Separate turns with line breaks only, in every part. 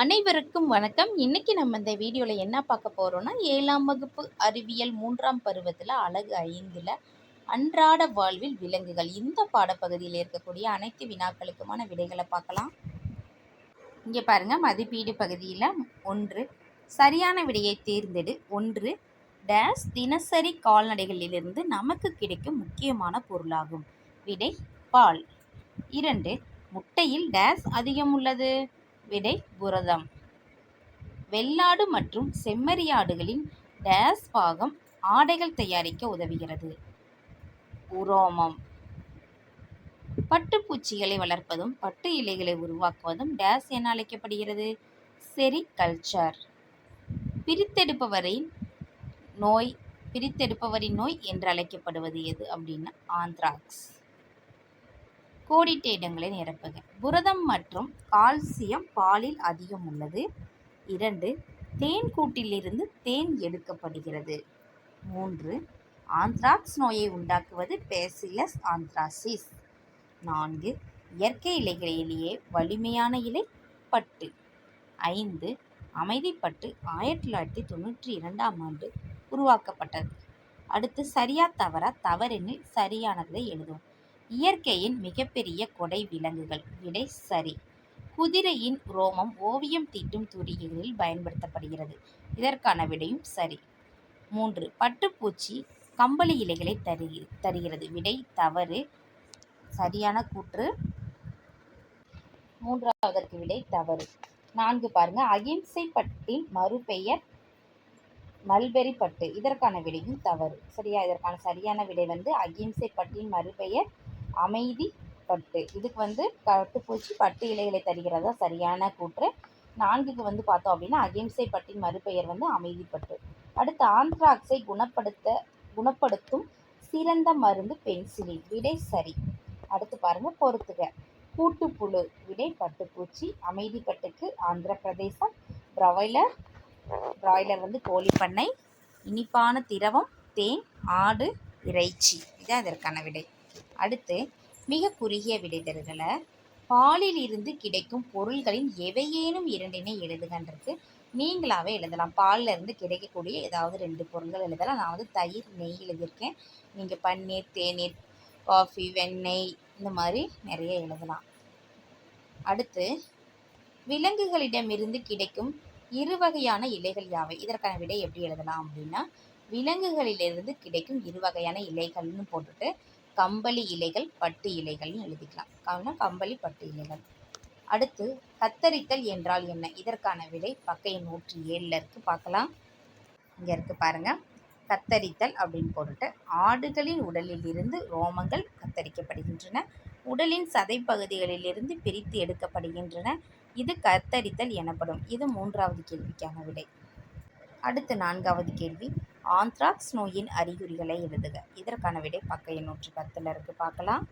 அனைவருக்கும் வணக்கம். இன்னைக்கு நம்ம இந்த வீடியோவில் என்ன பார்க்க போகிறோம்னா ஏழாம் வகுப்பு அறிவியல் மூன்றாம் பருவத்தில் அழகு ஐந்தில் அன்றாட வாழ்வில் விலங்குகள். இந்த பாடப்பகுதியில் இருக்கக்கூடிய அனைத்து வினாக்களுக்குமான விடைகளை பார்க்கலாம். இங்கே பாருங்கள் மதிப்பீடு பகுதியில் ஒன்று சரியான விடையை தேர்ந்தெடு. ஒன்று டேஸ் தினசரி கால்நடைகளிலிருந்து நமக்கு கிடைக்கும் முக்கியமான பொருளாகும். விடை பால். இரண்டு முட்டையில் டேஸ் அதிகம் உள்ளது. விடை புரதம். வெள்ளாடு மற்றும் செம்மறியாடுகளின் டேஸ் பாகம் ஆடைகள் தயாரிக்க உதவுகிறது. உரோமம். பட்டுப்பூச்சிகளை வளர்ப்பதும் பட்டு இலைகளை உருவாக்குவதும் டேஸ் என அழைக்கப்படுகிறது. செரிகல்ச்சர் பிரித்தெடுப்பவரின் நோய் பிரித்தெடுப்பவரின் நோய் என்று அழைக்கப்படுவது எது அப்படின்னா ஆந்த்ராக்ஸ். கோடிட்ட இடங்களை நிரப்புக. புரதம் மற்றும் கால்சியம் பாலில் அதிகம் உள்ளது. இரண்டு தேன் கூட்டிலிருந்து தேன் எடுக்கப்படுகிறது. மூன்று ஆந்த்ராக்ஸ் நோயை உண்டாக்குவது பேசிலஸ் ஆந்த்ராசிஸ். நான்கு இயற்கை இலைகளிலேயே வலிமையான இலை பட்டு. ஐந்து அமைதிப்பட்டு ஆயிரத்தி தொள்ளாயிரத்தி தொண்ணூற்றி இரண்டாம் ஆண்டு உருவாக்கப்பட்டது. அடுத்து சரியா தவறா தவறெனில் சரியானதை எழுதும் இயற்கையின் மிகப்பெரிய கொடை விலங்குகள். விடை சரி. குதிரையின் ரோமம் ஓவியம் தீட்டும் துறிகளில் பயன்படுத்தப்படுகிறது. இதற்கான விடையும் சரி. மூன்று. பட்டுப்பூச்சி கம்பளி இலைகளை தரு தருகிறது. விடை தவறு. சரியான கூற்று. மூன்றாவதற்கு விடை தவறு. நான்கு பாருங்க. அகிம்சை பட்டின் மறுபெயர் மல்பெரி பட்டு. இதற்கான விடையும் தவறு. சரியா? இதற்கான சரியான விடை வந்து அகிம்சை பட்டின் மறுபெயர் அமைதி பட்டு. இதுக்கு வந்து பட்டுப்பூச்சி பட்டு இலைகளை தருகிறதா சரியான கூற்று. நான்குக்கு வந்து பார்த்தோம் அப்படின்னா அகிம்சை பட்டின் மறுபெயர் வந்து அமைதிப்பட்டு அடுத்து ஆந்த்ராக்ஸை குணப்படுத்த குணப்படுத்தும் சிறந்த மருந்து பென்சிலின் விடை சரி. அடுத்து பாருங்க பொறுத்துக. கூட்டுப்புழு விடை பட்டுப்பூச்சி அமைதிப்பட்டுக்கு ஆந்திர பிரதேசம் பிராய்லர் பிராய்லர் வந்து கோழி பண்ணை இனிப்பான திரவம் தேன் ஆடு இறைச்சி. இது அதற்கான விடை. அடுத்து மிக குறுகிய விடைதல்களை பாலில் இருந்து கிடைக்கும் பொருள்களின் எவையேனும் இரண்டினை எழுதுகன்றது நீங்களாகவே எழுதலாம். பாலில் இருந்து கிடைக்கக்கூடிய ஏதாவது ரெண்டு பொருள்கள் எழுதலாம். நான் வந்து தயிர் நெய் எழுதியிருக்கேன். நீங்கள் பன்னீர் தேநீர் காஃபி வெண்ணெய் இந்த மாதிரி நிறைய எழுதலாம். அடுத்து விலங்குகளிடமிருந்து கிடைக்கும் இரு வகையான இலைகள் யாவை? இதற்கான விடை எப்படி எழுதலாம் அப்படின்னா விலங்குகளிலிருந்து கிடைக்கும் இரு வகையான இலைகள்னு போட்டுட்டு கம்பளி இலைகள் பட்டு இலைகள்னு எழுதிக்கலாம். காரணம் கம்பளி பட்டு இலைகள். அடுத்து கத்தரித்தல் என்றால் என்ன? இதற்கான விடை பக்கை நூற்றி ஏழில் இருக்குது பார்க்கலாம். இங்கே இருக்குது பாருங்கள் கத்தரித்தல் அப்படின்னு போட்டுட்டு ஆடுகளின் உடலில் இருந்து ரோமங்கள் கத்தரிக்கப்படுகின்றன. உடலின் சதை பகுதிகளிலிருந்து பிரித்து எடுக்கப்படுகின்றன. இது கத்தரித்தல் எனப்படும். இது மூன்றாவது கேள்விக்கான விடை. அடுத்து நான்காவது கேள்வி. ஆந்த்ராக்ஸ் நோயின் அறிகுறிகளை எழுதுக. இதற்கான விடை பக்க எண்ணூற்று பத்தில் இருக்குது பார்க்கலாம்.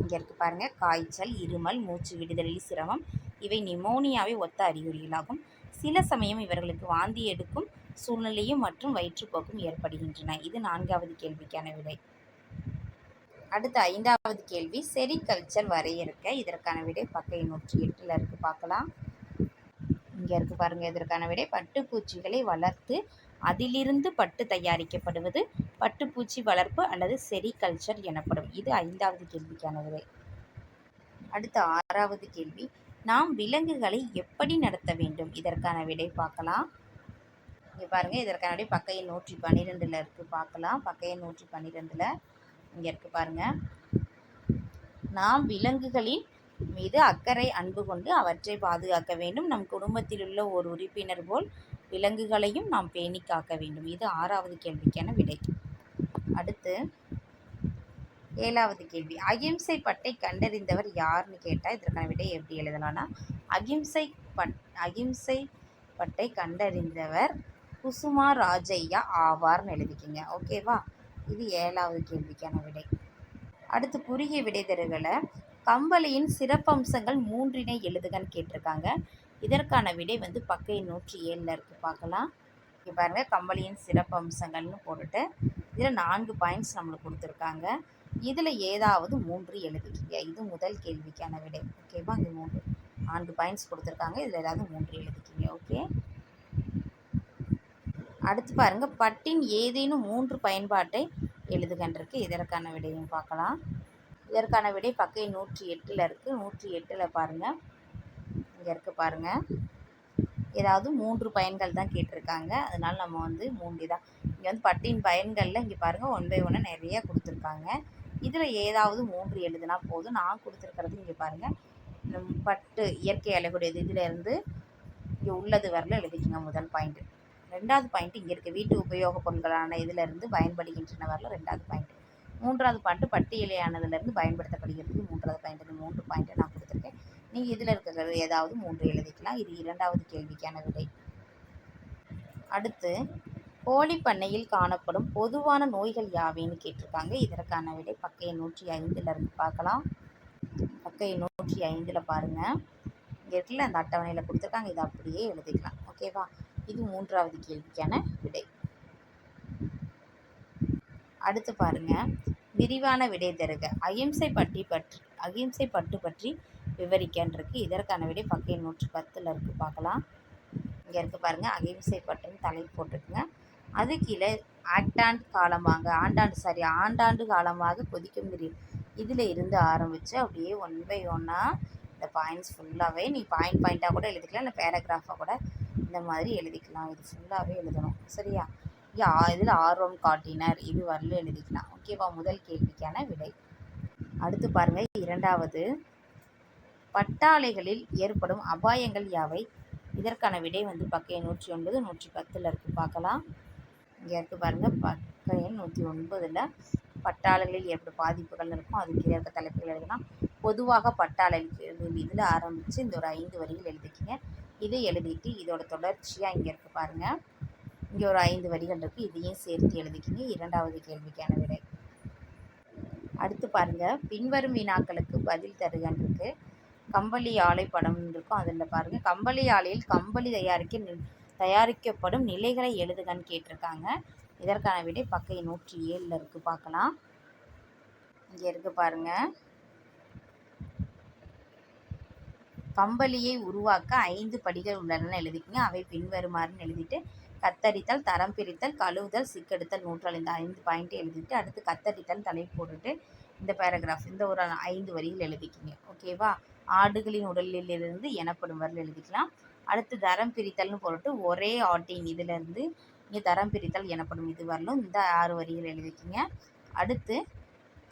இங்கே இருக்குது பாருங்கள் காய்ச்சல் இருமல் மூச்சு விடுதலில் சிரமம். இவை நிமோனியாவை ஒத்த அறிகுறிகளாகும். சில சமயம் இவர்களுக்கு வாந்தி எடுக்கும் சூழ்நிலையும் மற்றும் வயிற்றுப்போக்கும் ஏற்படுகின்றன. இது நான்காவது கேள்விக்கான விடை. அடுத்த ஐந்தாவது கேள்வி. செரிகல்ச்சர் வரையறுக்க இதற்கான விடை பக்க நூற்றி எட்டில் இருக்குது பார்க்கலாம். இங்கே இருக்குது பாருங்கள் இதற்கான விடை பட்டுப்பூச்சிகளை வளர்த்து அதிலிருந்து பட்டு தயாரிக்கப்படுவது பட்டுப்பூச்சி வளர்ப்பு அல்லது செரிகல்ச்சர் எனப்படும். இது ஐந்தாவது கேள்விக்கான விடை அடுத்த ஆறாவது கேள்வி நாம் விலங்குகளை எப்படி நடத்த வேண்டும்? இதற்கான விடை பார்க்கலாம். இங்கே பாருங்கள் இதற்கான விடை பக்கையை நூற்றி பன்னிரெண்டில் இருக்குது பார்க்கலாம். பக்கையை நூற்றி பன்னிரெண்டில் இங்கே இருக்குது பாருங்கள் நாம் விலங்குகளின் மீது அக்கறை அன்பு கொண்டு அவற்றை பாதுகாக்க வேண்டும். நம் குடும்பத்தில் உள்ள ஒரு உறுப்பினர் போல் விலங்குகளையும் நாம் பேணி காக்க வேண்டும். இது ஆறாவது கேள்விக்கான விடை. அடுத்து ஏழாவது கேள்வி. அகிம்சை பட்டை கண்டறிந்தவர் யாருன்னு கேட்டால் இதற்கான விடை எப்படி எழுதலாம்னா அகிம்சை பட் அகிம்சை பட்டை கண்டறிந்தவர் குசுமா ராஜையா ஆவார்னு எழுதிக்கிங்க. ஓகேவா இது ஏழாவது கேள்விக்கான விடை. அடுத்து குறுகிய விடை தருகளை கம்பளியின் சிறப்பம்சங்கள் மூன்றினை எழுதுகன்னு கேட்டிருக்காங்க. இதற்கான விடை வந்து பக்கை நூற்றி ஏழில் இருக்குது பார்க்கலாம். இங்கே பாருங்கள் கம்பளியின் சிறப்பம்சங்கள்னு போட்டுட்டு இதில் நான்கு பாயிண்ட்ஸ் நம்மளுக்கு கொடுத்துருக்காங்க. இதில் ஏதாவது மூன்று எழுதிக்கிங்க இது முதல் கேள்விக்கான விடை. ஓகேவா இந்த மூன்று நான்கு பாயிண்ட்ஸ் கொடுத்துருக்காங்க. இதில் ஏதாவது மூன்று எழுதிக்கிங்க ஓகே அடுத்து பாருங்கள் பட்டின் ஏதேனும் மூன்று பயன்பாட்டை எழுதுகின்றிருக்கு. இதற்கான விடையும் பார்க்கலாம். இதற்கான விடை பக்கை நூற்றி எட்டில் இருக்குது நூற்றி எட்டில் பாருங்கள் இங்கே இருக்குது பாருங்கள் ஏதாவது மூன்று பயன்கள் தான் கேட்டிருக்காங்க. அதனால் நம்ம வந்து மூன்று தான். இங்கே வந்து பட்டின் பயன்களில் இங்கே பாருங்கள் ஒன் பை ஒன்று நிறைய கொடுத்துருக்காங்க. இதில் ஏதாவது மூன்று எழுதுனா போதும். நான் கொடுத்துருக்கிறது இங்கே பாருங்கள் பட்டு இயற்கை அழகுடையது இதிலேருந்து இங்கே உள்ளது வரல எழுதிக்கங்க முதல் பாயிண்ட்டு ரெண்டாவது பாயிண்ட் இங்கே இருக்குது வீட்டு உபயோகப் பொருட்களான இதிலிருந்து பயன்படுகின்றன வரல ரெண்டாவது பாயிண்ட் மூன்றாவது பாயிண்ட் பட்டு இலையானதுலேருந்து பயன்படுத்தப்படுகிறது. மூன்றாவது பாயிண்ட் மூன்று பாயிண்ட்டை நான் நீங்கள் இதில் இருக்கிறது ஏதாவது மூன்று எழுதிக்கலாம். இது இரண்டாவது கேள்விக்கான விடை. அடுத்து கோழி பண்ணையில் காணப்படும் பொதுவான நோய்கள் யாவைன்னு கேட்டிருக்காங்க. இதற்கான விடை பக்கைய நூற்றி ஐந்தில் இருந்து பார்க்கலாம். பக்கைய நூற்றி ஐந்தில் பாருங்கள் இங்கே இருக்குல்ல அந்த அட்டவணையில் கொடுத்துருக்காங்க. இதை அப்படியே எழுதிக்கலாம். ஓகேவா இது மூன்றாவது கேள்விக்கான விடை. அடுத்து பாருங்கள் விரிவான விடை தருக. அகிம்சை பற்றி பற்றி அகிம்சை பட்டு பற்றி விவரிக்கன்றிருக்கு. இதற்கான விடை பக்கையில் நூற்று பத்தில் இருக்கு. பார்க்கலாம். இங்கே இருக்குது பாருங்கள் அகிம்சை பட்டுன்னு தலைப்பு போட்டிருக்குங்க. அது கீழே ஆக்டாண்ட் காலமாக ஆண்டாண்டு சாரி ஆண்டாண்டு காலமாக கொதிக்கும் நீர் இதில் இருந்து ஆரம்பித்து அப்படியே ஒன் பை ஒன்னாக இந்த பாயிண்ட்ஸ் ஃபுல்லாகவே நீ பாயிண்ட் பாயிண்ட்டாக கூட எழுதிக்கலாம் இல்லை பேராகிராஃபாக கூட இந்த மாதிரி எழுதிக்கலாம். இது ஃபுல்லாகவே எழுதணும். சரியா? யா இதில் ஆர்வம் காட்டினர். இது வரல எழுதிக்கலாம். ஓகேவா? முதல் கேள்விக்கான விடை. அடுத்து பாருங்கள் இரண்டாவது பட்டாளைகளில் ஏற்படும் அபாயங்கள் யாவை? இதற்கான விடை வந்து பக்கைய நூற்றி ஒன்பது நூற்றி பத்தில் இருக்குது பார்க்கலாம். இங்கே இருக்குது பாருங்கள் பக்கைய நூற்றி ஒன்பதில் பட்டாளைகளில் ஏற்படும் பாதிப்புகள் இருக்கும். அது கீழே இருக்க தலைப்புகள் எழுதலாம். பொதுவாக பட்டாளைகள் இதில் ஆரம்பித்து இந்த ஒரு ஐந்து வரிகள் எழுதிக்கிங்க இதை எழுதிட்டு இதோட தொடர்ச்சியாக இங்கே இருக்குது பாருங்கள் இங்கே ஒரு ஐந்து வரிகள் இருக்குது இதையும் சேர்த்து எழுதிக்கிங்க. இரண்டாவது கேள்விக்கான விடை. அடுத்து பாருங்கள் பின்வரும் வினாக்களுக்கு பதில் தருகன் கம்பளி ஆலை படம் இருக்கும். அதில் பாருங்கள் கம்பளி ஆலையில் கம்பளி தயாரிக்க தயாரிக்கப்படும் நிலைகளை எழுதுகன்னு கேட்டிருக்காங்க. இதற்கான விடை பக்கை நூற்றி ஏழில் இருக்குது பார்க்கலாம். இங்கே இருக்குது பாருங்கள் கம்பளியை உருவாக்க ஐந்து படிகள் உள்ளன எழுதிக்கங்க. அவை பின்வருமாறுன்னு எழுதிட்டு கத்தரித்தல் தரம் பிரித்தல் கழுவுதல் சிக்கெடுத்தல் நூற்றால் இந்த ஐந்து பாயிண்ட் எழுதிட்டு அடுத்து கத்தரித்தல் தலை போட்டுட்டு இந்த பேராகிராஃப் இந்த ஒரு ஐந்து வரிகள் எழுதிக்கிங்க. ஓகேவா ஆடுகளின் உடலிலிருந்து எனப்படும் வரல் எழுதிக்கலாம். அடுத்து தரம் பிரித்தல்னு போட்டு ஒரே ஆட்டின் இதிலிருந்து இங்கே தரம் பிரித்தல் எனப்படும் இது வரலும் இந்த ஆறு வரிகள் எழுதிக்கிங்க. அடுத்து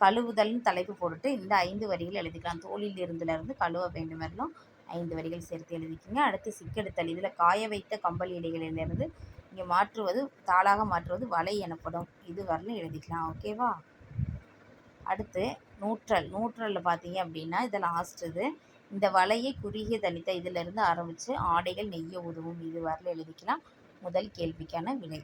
கழுவுதல்னு தலைப்பு போட்டுட்டு இந்த ஐந்து வரிகள் எழுதிக்கலாம். தோளில் இருந்துலேருந்து கழுவ வேண்டும் வரலும் ஐந்து வரிகள் சேர்த்து எழுதிக்கிங்க. அடுத்து சிக்கெடுத்தல். இதில் காய வைத்த கம்பளி இலைகளிலிருந்து இங்கே மாற்றுவது தாளாக மாற்றுவது வலை எனப்படும் இது வரலும் எழுதிக்கலாம். ஓகேவா? அடுத்து நூற்றல். நூற்றலில் பார்த்தீங்க அப்படின்னா இதில் லாஸ்ட் இது. இந்த வலையை குறுகிய தனித்த இதிலிருந்து ஆரம்பித்து ஆடைகள் நெய்ய உதவும் இது வரல எழுதிக்கலாம். முதல் கேள்விக்கான விலை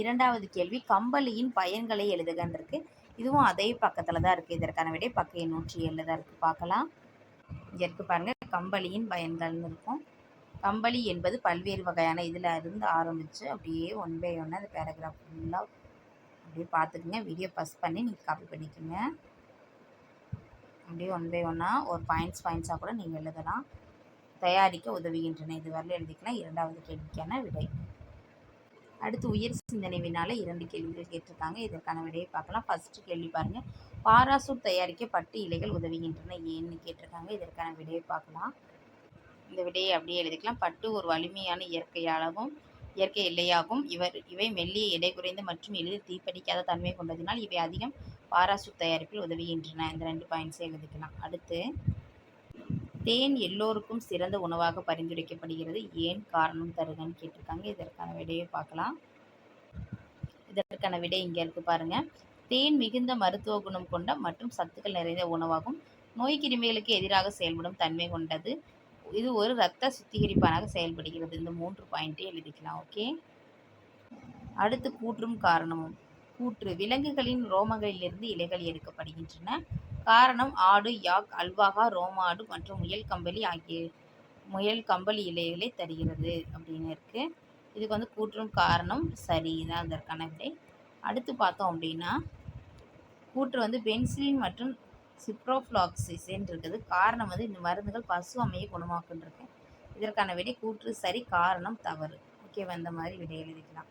இரண்டாவது கேள்வி கம்பளியின் பயன்களை எழுதுகன்னு இருக்கு இதுவும் அதே பக்கத்தில் தான் இருக்குது இதற்கான விடை பக்க நூற்றி ஏழில் தான் இருக்குது பார்க்கலாம். இங்கே இருக்குது பாருங்கள் கம்பளியின் பயன்கள்னு இருக்கும். கம்பளி என்பது பல்வேறு வகையான இதில் இருந்து ஆரம்பித்து அப்படியே ஒன் பை ஒன்று அந்த பேராகிராஃப் ஃபுல்லாக அப்படியே பார்த்துக்குங்க. வீடியோ பஸ் பண்ணி நீங்கள் காப்பி பண்ணிக்கோங்க. அப்படியே ஒன் பை ஒன்னாக ஒரு பாயிண்ட்ஸ் பாயிண்ட்ஸாக கூட நீங்கள் எழுதலாம். தயாரிக்க உதவுகின்றன. இது வரல எழுதிக்கலாம். இரண்டாவது கேள்விக்கான விடை. அடுத்து உயர் சிந்தனை வினால இரண்டு கேள்விகள் கேட்டிருக்காங்க. இதற்கான விடையை பார்க்கலாம். ஃபர்ஸ்ட் கேள்வி பாருங்கள் பாராசூட் தயாரிக்க பட்டு இலைகள் உதவுகின்றன ஏன்னு கேட்டிருக்காங்க. இதற்கான விடையை பார்க்கலாம். இந்த விடையை அப்படியே எழுதிக்கலாம். பட்டு ஒரு வலிமையான இயற்கையாகவும் இயற்கை எல்லையாகும். இவர் இவை மெல்லிய எடை குறைந்த மற்றும் எளிதில் தீப்பிடிக்காத தன்மை கொண்டதினால் இவை அதிகம் பாராசூட் தயாரிப்பில் உதவுகின்றன. இந்த ரெண்டு பாயிண்ட்ஸை எழுதிக்கலாம். அடுத்து தேன் எல்லோருக்கும் சிறந்த உணவாக பரிந்துரைக்கப்படுகிறது. ஏன் காரணம் தருகன்னு கேட்டிருக்காங்க. இதற்கான விடையை பார்க்கலாம். இதற்கான விடை இங்கே இருக்குது பாருங்கள் தேன் மிகுந்த மருத்துவ குணம் கொண்ட மற்றும் சத்துக்கள் நிறைந்த உணவாகும். நோய் கிருமிகளுக்கு எதிராக செயல்படும் தன்மை கொண்டது. இது ஒரு இரத்த சுத்திகரிப்பானாக செயல்படுகிறது. இந்த மூன்று பாயிண்ட்டே எழுதிக்கலாம். ஓகே அடுத்து கூற்றும் காரணமும். கூற்று விலங்குகளின் ரோமங்களிலிருந்து இலைகள் எடுக்கப்படுகின்றன. காரணம் ஆடு யாக் அல்வாகா ரோமாடு மற்றும் முயல் கம்பளி ஆகிய முயல் கம்பளி இலைகளை தருகிறது அப்படின்னு இருக்குது இதுக்கு வந்து கூற்றும் காரணம் சரி தான் அதற்கான விடை. அடுத்து பார்த்தோம் அப்படின்னா கூற்று வந்து பென்சிலின் மற்றும் சிப்ரோஃப்ளாக்சிசின் இருக்குது. காரணம் வந்து இந்த மருந்துகள் பசு அம்மையை குணமாக்குன்றிருக்கு இதற்கான விடை கூற்று சரி காரணம் தவறு. ஓகே வந்த மாதிரி விடை எழுதிக்கலாம்.